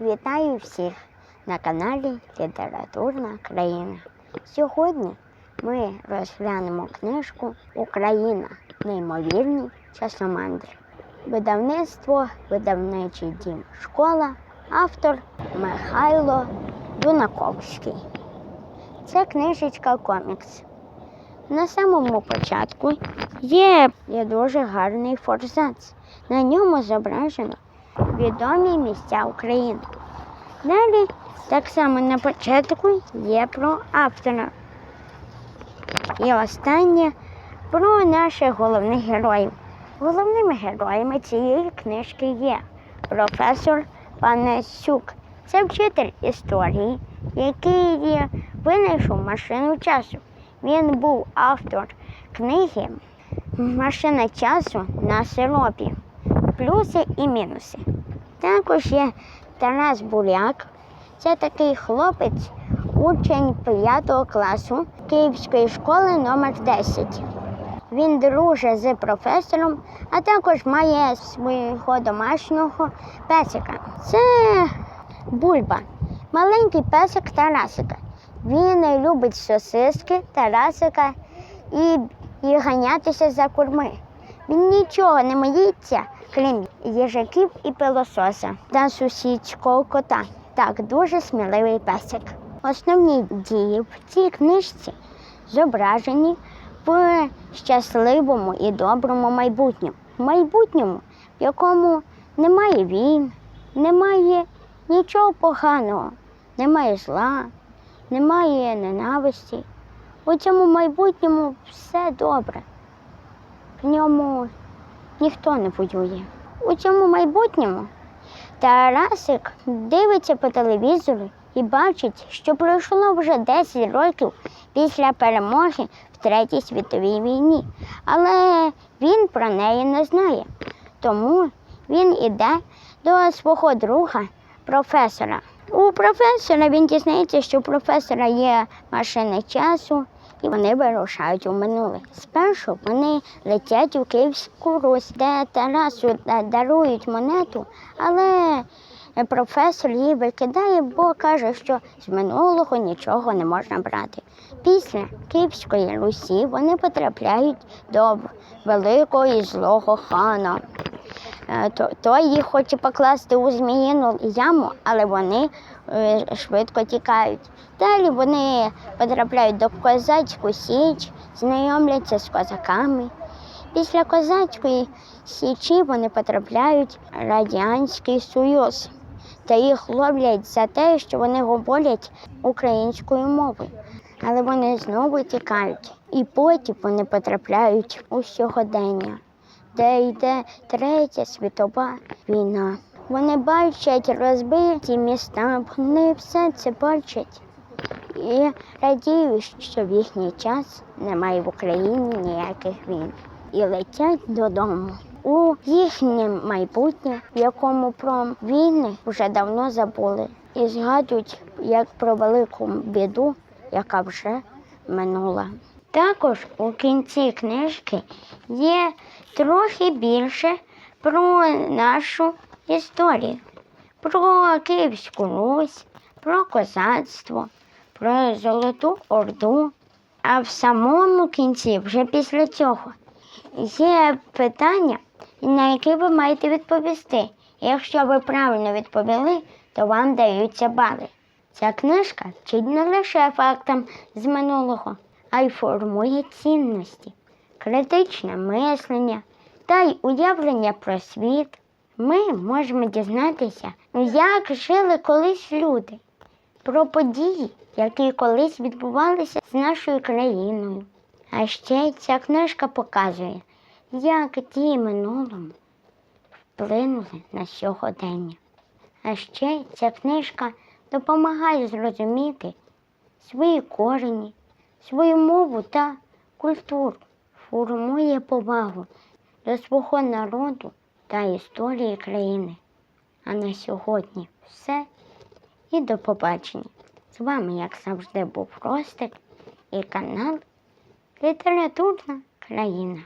Вітаю всіх на каналі Літературна країна. Сьогодні ми розглянемо книжку Україна. Неймовірні часомандри. Видавництво Видавничий дім Школа, автор Михайло Дунаковський. Це книжечка комікс. На самому початку є, є дуже гарний форзац. На ньому зображено відомі місця України. Далі, так само на початку, є про автора. І останнє про наших головних героїв. Головними героями цієї книжки є професор Панасюк. Це вчитель історії, який винайшов машину часу. Він був автор книги Машина часу на сиропі. Плюси і мінуси. Також є Тарас Буряк. Це такий хлопець, учень 5 класу Київської школи номер 10. Він дружить з професором, а також має свого домашнього песика. Це бульба, маленький песик Тарасика. Він любить сосиски, Тарасика і, і ганятися за курми. Він нічого не боїться, крім їжаків і пилососа та сусідського кота. Так, дуже сміливий песик. Основні дії в цій книжці зображені в щасливому і доброму майбутньому. Майбутньому, в якому немає війн, немає нічого поганого, немає зла, немає ненависті. У цьому майбутньому все добре. В ньому ніхто не воює. У цьому майбутньому Тарасик дивиться по телевізору і бачить, що пройшло вже 10 років після перемоги в Третій світовій війні. Але він про неї не знає. Тому він іде до свого друга, професора. У професора він дізнається, що у професора є машина часу, і вони вирушають у минуле. Спершу вони летять у Київську Русь, де Тарасу дарують монету, але професор її викидає, бо каже, що з минулого нічого не можна брати. Після Київської Русі вони потрапляють до великого і злого хана. Е, то- Той їх хоче покласти у зміїну яму, але вони е, швидко тікають. Далі вони потрапляють до козацьку січ, знайомляться з козаками. Після козацької січі вони потрапляють в Радянський Союз та їх ловлять за те, що вони говорять українською мовою. Але вони знову тікають. І потім вони потрапляють у сьогодення де йде третя світова війна. Вони бачать розбиті міста, вони все це бачать і радіють, що в їхній час немає в Україні ніяких війн. І летять додому у їхнє майбутнє, в якому про війни вже давно забули, і згадують як про велику біду, яка вже минула. Також у кінці книжки є трохи більше про нашу історію, про Київську Русь, про козацтво, про Золоту Орду. А в самому кінці, вже після цього, є питання, на які ви маєте відповісти. Якщо ви правильно відповіли, то вам даються бали. Ця книжка вчить не лише фактам з минулого, а й формує цінності, критичне мислення та й уявлення про світ. Ми можемо дізнатися, як жили колись люди, про події, які колись відбувалися з нашою країною. А ще ця книжка показує, як дії минулому вплинули на сьогодення. А ще ця книжка допомагає зрозуміти свої корені, свою мову та культуру, формує повагу до свого народу та історії країни. А на сьогодні все. І до побачення. З вами, як завжди, був Ростик і канал Літературна країна.